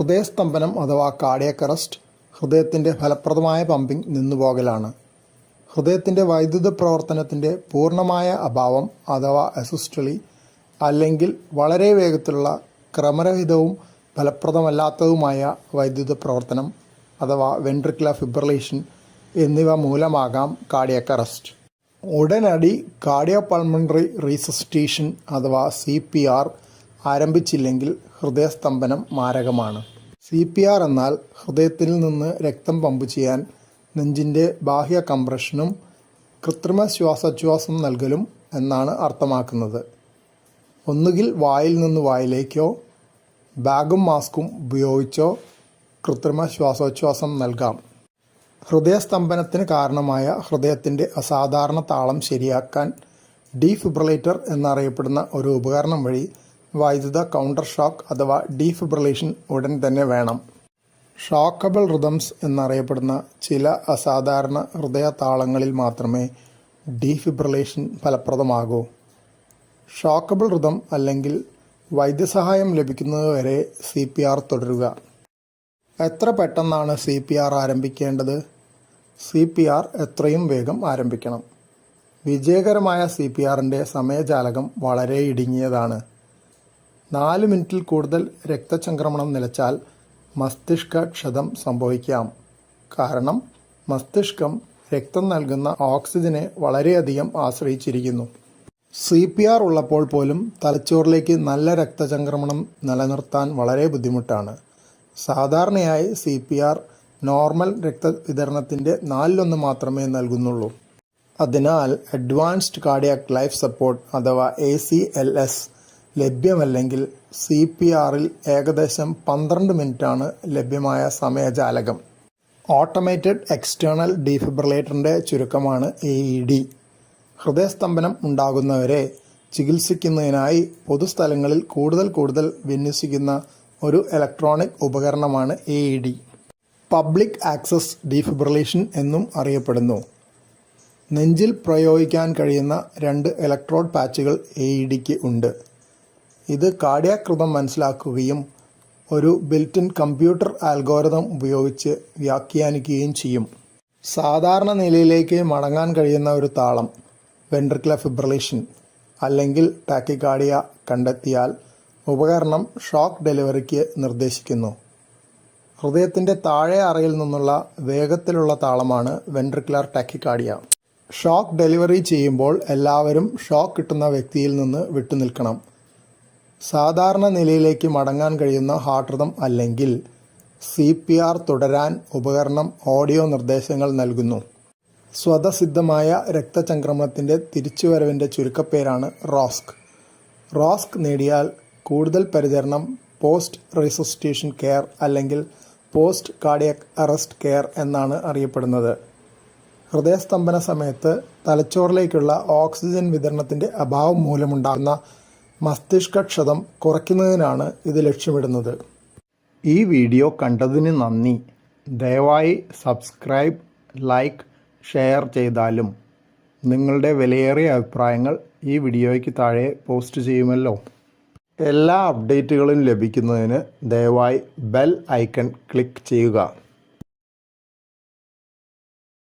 ഹൃദയസ്തംഭനം അഥവാ cardiac arrest ഹൃദയത്തിന്റെ ഫലപ്രദമായ പമ്പിംഗ് നിന്നുപോകലാണ്. ഹൃദയത്തിന്റെ വൈദ്യുത പ്രവർത്തനത്തിന്റെ പൂർണമായ അഭാവം അഥവാ അസിസ്റ്റളി അല്ലെങ്കിൽ വളരെ വേഗത്തിലുള്ള ക്രമരഹിതവും ഫലപ്രദമല്ലാത്തതുമായ വൈദ്യുത പ്രവർത്തനം അഥവാ വെൻട്രിക്കുലർ ഫിബ്രലേഷൻ എന്നിവ മൂലമാകാം കാർഡിയക് അറസ്റ്റ് ഉടനടി കാർഡിയോ പൾമണറി റീസസിറ്റേഷൻ അഥവാ സി പി ആർ ആരംഭിച്ചില്ലെങ്കിൽ ഹൃദയസ്തംഭനം മാരകമാണ്. സി പി ആർ എന്നാൽ ഹൃദയത്തിൽ നിന്ന് രക്തം പമ്പ് ചെയ്യാൻ നെഞ്ചിന്റെ ബാഹ്യ കംപ്രഷനും കൃത്രിമ ശ്വാസോച്ഛ്വാസം നൽകലും എന്നാണ് അർത്ഥമാക്കുന്നത്. ഒന്നുകിൽ വായിൽ നിന്ന് വായിലേക്കോ ബാഗും മാസ്കും ഉപയോഗിച്ചോ കൃത്രിമ ശ്വാസോച്ഛ്വാസം നൽകാം. ഹൃദയസ്തംഭനത്തിന് കാരണമായ ഹൃദയത്തിന്റെ അസാധാരണ താളം ശരിയാക്കാൻ ഡീഫിബ്രിലേറ്റർ എന്നറിയപ്പെടുന്ന ഒരു ഉപകരണം വഴി വൈദ്യുത കൗണ്ടർ ഷോക്ക് അഥവാ ഡീഫിബ്രിലേഷൻ ഉടൻ തന്നെ വേണം. ഷോക്കബിൾ റിതംസ് എന്നറിയപ്പെടുന്ന ചില അസാധാരണ ഹൃദയ താളങ്ങളിൽ മാത്രമേ ഡീഫിബ്രിലേഷൻ ഫലപ്രദമാകൂ. ഷോക്കബിൾ റിതം അല്ലെങ്കിൽ വൈദ്യസഹായം ലഭിക്കുന്നതുവരെ സി പി ആർ തുടരുക. എത്ര പെട്ടെന്നാണ് സി പി ആർ ആരംഭിക്കേണ്ടത്? സി പി ആർ എത്രയും വേഗം ആരംഭിക്കണം. വിജയകരമായ സി പി ആറിന്റെ സമയജാലകം വളരെ ഇടുങ്ങിയതാണ്. നാല് മിനിറ്റിൽ കൂടുതൽ രക്തചംക്രമണം നിലച്ചാൽ മസ്തിഷ്ക ക്ഷതം സംഭവിക്കാം. കാരണം മസ്തിഷ്കം രക്തം നൽകുന്ന ഓക്സിജനെ വളരെയധികം ആശ്രയിച്ചിരിക്കുന്നു. സി പി ആർ ഉള്ളപ്പോൾ പോലും തലച്ചോറിലേക്ക് നല്ല രക്തചംക്രമണം നിലനിർത്താൻ വളരെ ബുദ്ധിമുട്ടാണ്. സാധാരണയായി സി പി ആർ നോർമൽ രക്തവിതരണത്തിന്റെ നാലിലൊന്ന് മാത്രമേ നൽകുന്നുള്ളൂ. അതിനാൽ അഡ്വാൻസ്ഡ് കാർഡിയാക് ലൈഫ് സപ്പോർട്ട് അഥവാ എ സി എൽ എസ് ലഭ്യമല്ലെങ്കിൽ സി പി ആറിൽ ഏകദേശം പന്ത്രണ്ട് മിനിറ്റാണ് ലഭ്യമായ സമയജാലകം. ഓട്ടോമേറ്റഡ് എക്സ്റ്റേണൽ ഡീഫിബ്രിലേറ്ററിന്റെ ചുരുക്കമാണ് എ ഇ ഡി ഹൃദയസ്തംഭനം ഉണ്ടാകുന്നവരെ ചികിത്സിക്കുന്നതിനായി പൊതുസ്ഥലങ്ങളിൽ കൂടുതൽ കൂടുതൽ വിന്യസിക്കുന്ന ഒരു ഇലക്ട്രോണിക് ഉപകരണമാണ് A E D public access defibrillation എന്നും അറിയപ്പെടുന്നു. നെഞ്ചിൽ പ്രയോഗിക്കാൻ കഴിയുന്ന രണ്ട് ഇലക്ട്രോഡ് പാച്ചുകൾ എ ഇ ഡിക്ക് ഉണ്ട്. ഇത് കാഠ്യാകൃതം മനസ്സിലാക്കുകയും ഒരു ബിൽറ്റിൻ കമ്പ്യൂട്ടർ ആൽഗോരിതം ഉപയോഗിച്ച് വ്യാഖ്യാനിക്കുകയും ചെയ്യും. സാധാരണ നിലയിലേക്ക് മടങ്ങാൻ കഴിയുന്ന ഒരു താളം വെൻട്രിക്കുലർ ഫിബ്രലേഷൻ അല്ലെങ്കിൽ ടാക്കിക്കാർഡിയ കണ്ടെത്തിയാൽ ഉപകരണം ഷോക്ക് ഡെലിവറിക്ക് നിർദ്ദേശിക്കുന്നു. ഹൃദയത്തിന്റെ താഴെ അറയിൽ നിന്നുള്ള വേഗത്തിലുള്ള താളമാണ് വെൻട്രിക്കുലർ ടാക്കിക്കാർഡിയ ഷോക്ക് ഡെലിവറി ചെയ്യുമ്പോൾ എല്ലാവരും ഷോക്ക് കിട്ടുന്ന വ്യക്തിയിൽ നിന്ന് വിട്ടുനിൽക്കണം. സാധാരണ നിലയിലേക്ക് മടങ്ങാൻ കഴിയുന്ന ഹാർട്ട് റിതം അല്ലെങ്കിൽ സി പി ആർ തുടരാൻ ഉപകരണം ഓഡിയോ നിർദ്ദേശങ്ങൾ നൽകുന്നു. സ്വതസിദ്ധമായ രക്തചംക്രമണത്തിന്റെ തിരിച്ചുവരവിന്റെ ചുരുക്കപ്പേരാണ് റോസ്ക്. റോസ്ക് നേടിയാൽ കൂടുതൽ പരിചരണം പോസ്റ്റ് റെസിസ്റ്റേഷൻ കെയർ അല്ലെങ്കിൽ പോസ്റ്റ് കാർഡിയക് അറസ്റ്റ് കെയർ എന്നാണ് അറിയപ്പെടുന്നത്. ഹൃദയസ്തംഭന സമയത്ത് തലച്ചോറിലേക്കുള്ള ഓക്സിജൻ വിതരണത്തിന്റെ അഭാവം മൂലമുണ്ടാകുന്ന മസ്തിഷ്കക്ഷതം കുറയ്ക്കുന്നതിനാണ് ഇത് ലക്ഷ്യമിടുന്നത്. ഈ വീഡിയോ കണ്ടതിന് നന്ദി. ദയവായി സബ്സ്ക്രൈബ് ലൈക്ക് ഷെയർ ചെയ്താലും നിങ്ങളുടെ വിലയേറിയ അഭിപ്രായങ്ങൾ ഈ വീഡിയോയ്ക്ക് താഴെ പോസ്റ്റ് ചെയ്യുമല്ലോ. എല്ലാ അപ്ഡേറ്റുകളും ലഭിക്കുന്നതിന് ദയവായി ബെൽ ഐക്കൺ ക്ലിക്ക് ചെയ്യുക.